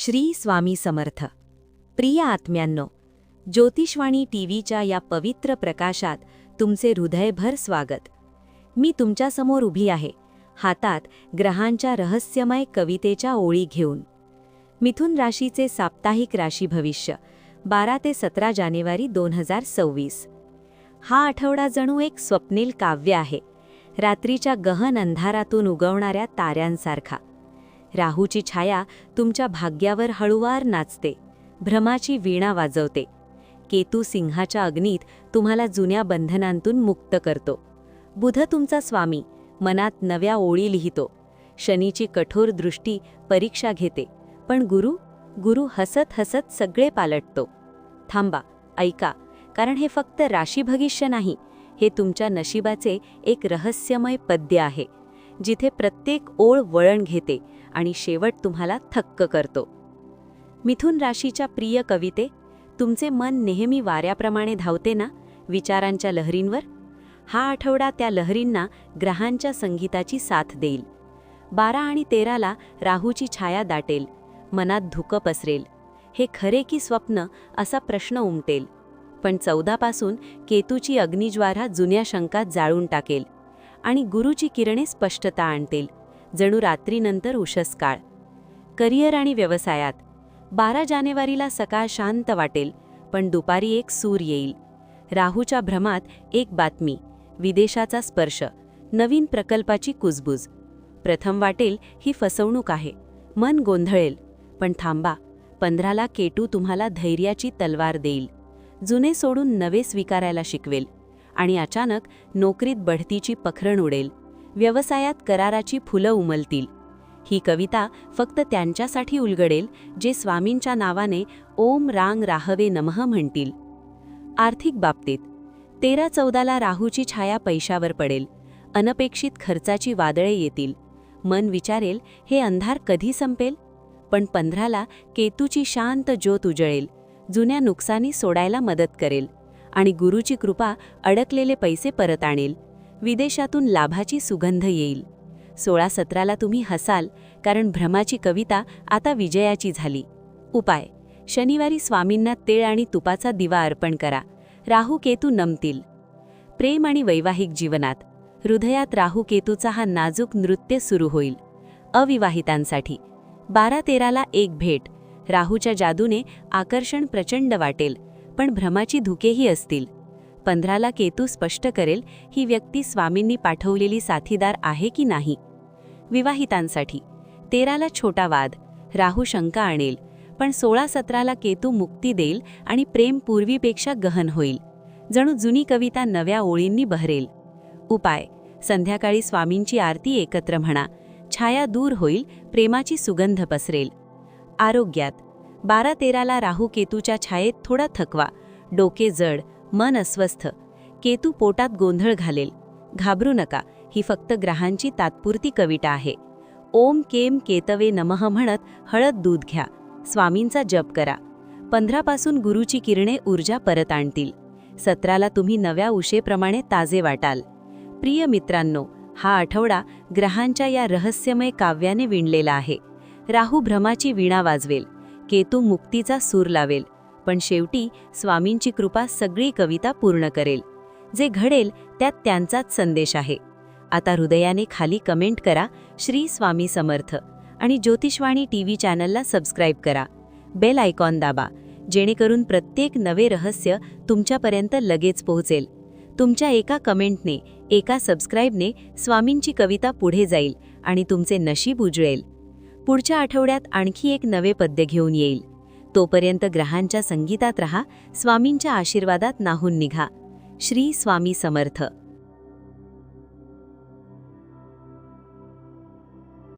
श्री स्वामी समर्थ. प्रिय आत्म्यांनो ज्योतिषवाणी टीव्हीच्या या पवित्र प्रकाशात तुमचे हृदयभर स्वागत. मी तुमच्यासमोर उभी आहे हातात ग्रहांच्या रहस्यमय कवितेच्या ओळी घेऊन. मिथुन राशीचे साप्ताहिक राशी भविष्य बारा ते सतरा जानेवारी दोन हजार सव्वीस. हा आठवडा जणू एक स्वप्नील काव्य आहे रात्रीच्या गहन अंधारातून उगवणाऱ्या ताऱ्यांसारखा. राहूची छाया तुमच्या भाग्यावर हळुवार नाचते. भ्रमाची वीणा वाजवते. केतू सिंहाच्या अग्नीत तुम्हाला जुन्या बंधनांतून मुक्त करतो. बुध तुमचा स्वामी मनात नव्या ओळी लिहितो. शनीची कठोर दृष्टी परीक्षा घेते. पण गुरु गुरु हसत हसत सगळे पालटतो. थांबा ऐका कारण हे फक्त राशी भविष्य नाही हे तुमच्या नशिबाचे एक रहस्यमय पद्य आहे जिथे प्रत्येक ओळ वळण घेते आणि शेवट तुम्हाला थक्क करतो. मिथुन राशीच्या प्रिय कविते तुमचे मन नेहमी वाऱ्याप्रमाणे धावते ना? विचारांच्या लहरींवर? हा आठवडा त्या लहरींना ग्रहांच्या संगीताची साथ देईल. बारा आणि तेराला राहूची छाया दाटेल मनात धुकं पसरेल. हे खरे की स्वप्न असा प्रश्न उमटेल. पण चौदापासून केतूची अग्निज्वारा जुन्या शंकात जाळून टाकेल आणि गुरुची किरणे स्पष्टता आणतील. जणू रात्रीनंतर उशस काळ करिअर आणि व्यवसायात. बारा जानेवारीला सकाळ शांत वाटेल पण दुपारी एक सूर येईल. राहूच्या भ्रमात एक बातमी विदेशाचा स्पर्श नवीन प्रकल्पाची कुजबूज. प्रथम वाटेल ही फसवणूक आहे मन गोंधळेल पण थांबा पंधराला केटू तुम्हाला धैर्याची तलवार देईल. जुने सोडून नवे स्वीकारायला शिकवेल आणि अचानक नोकरीत बढतीची पखरण उडेल. व्यवसायात कराराची फुलं उमलतील. ही कविता फक्त त्यांच्यासाठी उलगडेल जे स्वामींच्या नावाने ओम रांग राहवे नमः म्हणतील. आर्थिक बाबतीत तेरा चौदाला राहूची छाया पैशावर पडेल अनपेक्षित खर्चाची वादळे येतील. मन विचारेल हे अंधार कधी संपेल? पण पंधराला केतूची शांत ज्योत उजळेल जुन्या नुकसानी सोडायला मदत करेल आणि गुरुची कृपा अडकलेले पैसे परत आणेल. विदेशातून लाभाची सुगंध येईल. सोळा सतराला तुम्ही हसाल कारण भ्रमाची कविता आता विजयाची झाली. उपाय. शनिवारी स्वामींना तेळ आणि तुपाचा दिवा अर्पण करा. राहू केतू नमतील. प्रेम आणि वैवाहिक जीवनात. हृदयात राहू केतूचा हा नाजूक नृत्य सुरू होईल. अविवाहितांसाठी. बारा तेराला एक भेट. राहूच्या जादूने आकर्षण प्रचंड वाटेल पण भ्रमाची धुकेही असतील. पंधराला केतू स्पष्ट करेल ही व्यक्ती स्वामींनी पाठवलेली साथीदार आहे की नाही? विवाहितांसाठी. तेराला छोटा वाद. राहू शंका आणेल. पण सोळा सतराला केतू मुक्ती देईल आणि प्रेम पूर्वीपेक्षा गहन होईल. जणू जुनी कविता नव्या ओळींनी बहरेल. उपाय. संध्याकाळी स्वामींची आरती एकत्र म्हणा. छाया दूर होईल प्रेमाची सुगंध पसरेल. आरोग्यात. बारा तेराला राहू केतूच्या छायेत थोडा थकवा. डोके जड. मन अस्वस्थ. केतू पोटात गोंधळ घालेल. घाबरू नका ही फक्त ग्रहांची तात्पुरती कविता आहे. ओम केम केतवे नमः म्हणत हळद दूध घ्या. स्वामींचा जप करा. पंधरापासून गुरुची किरणे ऊर्जा परत आणतील. सतराला तुम्ही नव्या उशेप्रमाणे ताजे वाटाल. प्रिय मित्रांनो हा आठवडा ग्रहांच्या या रहस्यमय काव्याने विणलेला आहे. राहू भ्रमाची वीणा वाजवेल. केतू मुक्तीचा सूर लावेल. पण शेवटी स्वामींची कृपा सगळी कविता पूर्ण करेल. जे घडेल त्यात त्यांचाच संदेश आहे. आता हृदयाने खाली कमेंट करा श्री स्वामी समर्थ. आणि ज्योतिषवाणी टीव्ही चॅनलला सबस्क्राईब करा. बेल आयकॉन दाबा जेणेकरून प्रत्येक नवे रहस्य तुमच्यापर्यंत लगेच पोहोचेल. तुमच्या एका कमेंटने एका सबस्क्राईबने स्वामींची कविता पुढे जाईल आणि तुमचे नशीब उजळेल. पुढच्या आठवड्यात आणखी एक नवे पद्य घेऊन येईल. तोपर्यंत ग्रहांच्या संगीतात रहा स्वामींच्या आशीर्वादात नाहून निघा. श्री स्वामी समर्थ.